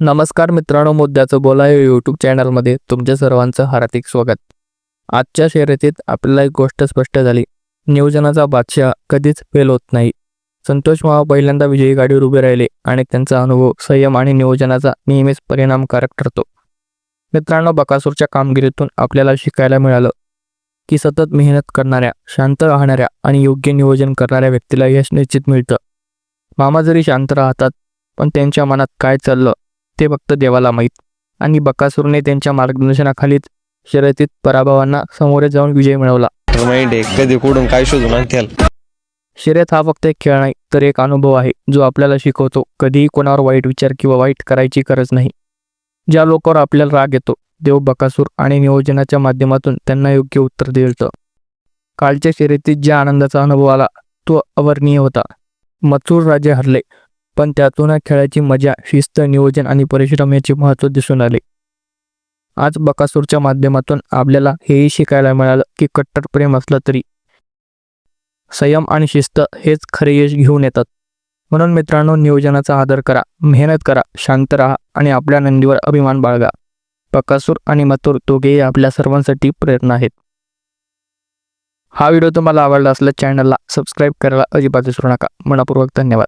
नमस्कार मित्रांनो मुद्द्याचं बोला या यूट्यूब चॅनलमध्ये तुमच्या सर्वांचं हार्दिक स्वागत. आजच्या शर्यतीत आपल्याला एक गोष्ट स्पष्ट झाली. नियोजनाचा बादशाह कधीच फेल होत नाही. संतोष मावा पहिल्यांदा विजयी गाडीवर उभे राहिले आणि त्यांचा अनुभव संयम आणि नियोजनाचा नेहमीच परिणामकारक ठरतो. मित्रांनो बकासूरच्या कामगिरीतून आपल्याला शिकायला मिळालं की सतत मेहनत करणाऱ्या शांत राहणाऱ्या आणि योग्य नियोजन करणाऱ्या व्यक्तीला यश निश्चित मिळतं. मामा जरी शांत राहतात पण त्यांच्या मनात काय चाललं ते फक्त देवाला माहीत. आणि बकासूरने त्यांच्या मार्गदर्शनाखालीच शर्यतीत पराभवांना सामोरे जाऊन विजय मिळवला. कधी कुठून काय शोधून शर्यत हा फक्त एक खेळ नाही तर एक अनुभव आहे जो आपल्याला शिकवतो. कधीही कोणावर वाईट विचार किंवा वाईट करायची गरज नाही. ज्या लोकांवर आपल्याला राग येतो देव बकासूर आणि नियोजनाच्या माध्यमातून त्यांना योग्य उत्तर देतं. कालच्या शर्यतीत ज्या आनंदाचा अनुभव आला तो अवर्णीय होता. मथुर राजे हरले पण त्यातून खेळाची मजा शिस्त नियोजन आणि परिश्रम याचे महत्त्व दिसून आले. आज बकासूरच्या माध्यमातून आपल्याला हेही शिकायला मिळालं की कट्टर प्रेम असलं तरी. संयम आणि शिस्त हेच खरे यश घेऊन येतात. म्हणून मित्रांनो नियोजनाचा आदर करा मेहनत करा शांत राहा आणि आपल्या नंदीवर अभिमान बाळगा. बकासूर आणि मथुर दोघेही आपल्या सर्वांसाठी प्रेरणा आहेत. हा व्हिडिओ तुम्हाला आवडला असल्यास चॅनलला सबस्क्राईब करायला अजिबात विसरू नका. मनापूर्वक धन्यवाद.